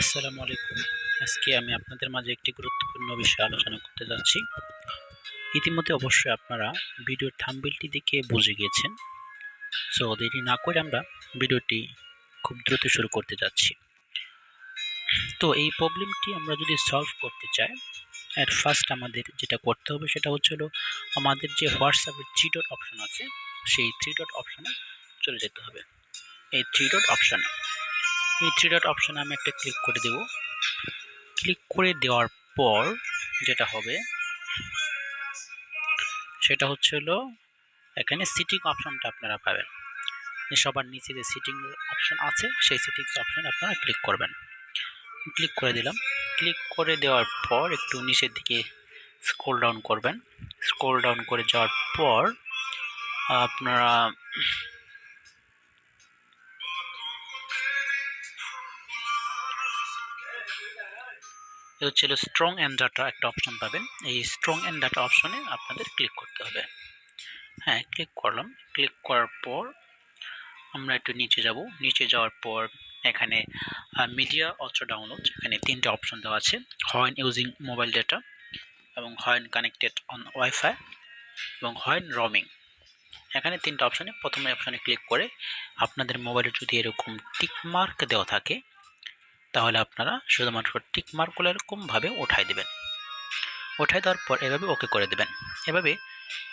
আসসালামু আলাইকুম। আজকে আমি আপনাদের মাঝে একটি গুরুত্বপূর্ণ বিষয় আলোচনা করতে যাচ্ছি। ইতিমধ্যে অবশ্যই আপনারা ভিডিওর থাম্বেলটি দেখে বুঝে গিয়েছেন। সো, দেরি না করে আমরা ভিডিওটি খুব দ্রুত শুরু করতে যাচ্ছি। তো, এই প্রবলেমটি আমরা যদি সলভ করতে চাই অ্যাট ফার্স্ট আমাদের যেটা করতে হবে সেটা হচ্ছে হলো আমাদের যে হোয়াটসঅ্যাপের থ্রি ডট অপশন আছে, সেই থ্রি ডট অপশনে চলে যেতে হবে। এই থ্রি ডট অপশনে এই থ্রি ডট অপশনে আমি একটা ক্লিক করে দেব। ক্লিক করে দেওয়ার পর যেটা হবে, সেটা হচ্ছে হলো, এখানে সিটিং অপশনটা আপনারা পাবেন। সবার নিচে যে সিটিং অপশান আছে, সেই সিটিংস অপশান আপনারা ক্লিক করবেন। ক্লিক করে দিলাম। ক্লিক করে দেওয়ার পর একটু নিচের দিকে স্ক্রোল ডাউন করবেন। স্ক্রোল ডাউন করে যাওয়ার পর, আপনারা এ হচ্ছে স্ট্রং অ্যান্ড ডাটা একটা অপশন পাবেন। এই স্ট্রং অ্যান্ড ডাটা অপশনে আপনাদের ক্লিক করতে হবে। হ্যাঁ ক্লিক করলাম। ক্লিক করার পর আমরা একটু নিচে যাব। নিচে যাওয়ার পর এখানে মিডিয়া অথর ডাউনলোড এখানে তিনটে অপশন দেওয়া আছে। হয়েন ইউজিং মোবাইল ডেটা এবং হয়েন কানেক্টেড অন ওয়াইফাই এবং হয়েন রমিং এখানে তিনটা অপশানে প্রথমে অপশানে ক্লিক করে আপনাদের মোবাইলে যদি এরকম টিকমার্ক দেওয়া থাকে তাহলে আপনারা শুধুমাত্র টিক মার্কগুলো এরকমভাবে উঠাই দেবেন। উঠাই দেওয়ার পর এভাবে ওকে করে দেবেন। এভাবে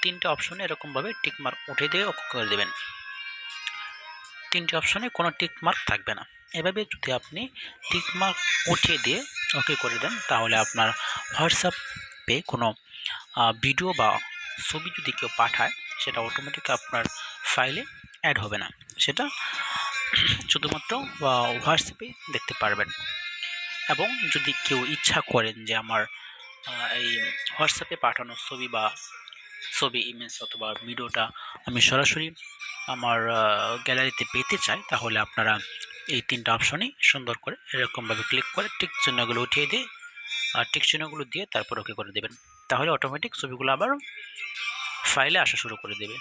তিনটে অপশনে এরকমভাবে টিক মার্ক উঠে দিয়ে ওকে করে দেবেন। তিনটে অপশনে কোনো টিক মার্ক থাকবে না। এভাবে যদি আপনি টিক মার্ক উঠিয়ে দিয়ে ওকে করে দেন, তাহলে আপনার হোয়াটসঅ্যাপে কোনো ভিডিও বা ছবি যদি কেউ পাঠায়, সেটা অটোমেটিক আপনার ফাইলে অ্যাড হবে না। সেটা শুধুমাত্র হোয়াটসঅ্যাপে দেখতে পারবেন। এবং যদি কেউ ইচ্ছা করেন যে আমার এই হোয়াটসঅ্যাপে পাঠানো ছবি বা ছবি ইমেজ অথবা ভিডিওটা আমি সরাসরি আমার গ্যালারিতে পেতে চাই, তাহলে আপনারা এই তিনটা অপশনই সুন্দর করে এরকমভাবে ক্লিক করে টিক চিহ্নগুলো উঠিয়ে দিয়ে, আর টিক চিহ্নগুলো দিয়ে তারপর ওকে করে দেবেন। তাহলে অটোমেটিক ছবিগুলো আবার ফাইলে আসা শুরু করে দেবে।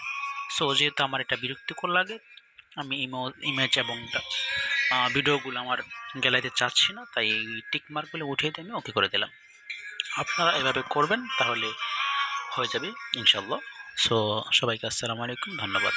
সো যেহেতু আমার এটা বিরক্তিকর লাগে আমি ইমো ইমেজ এবং ভিডিওগুলো আমার গ্যালারিতে চাচ্ছি না, তাই এই টিক মার্কগুলো উঠিয়ে দিয়ে আমি ওকে করে দিলাম। আপনারা এভাবে করবেন, তাহলে হয়ে যাবে ইনশাল্লাহ সো সবাইকে আসসালামু আলাইকুম, ধন্যবাদ।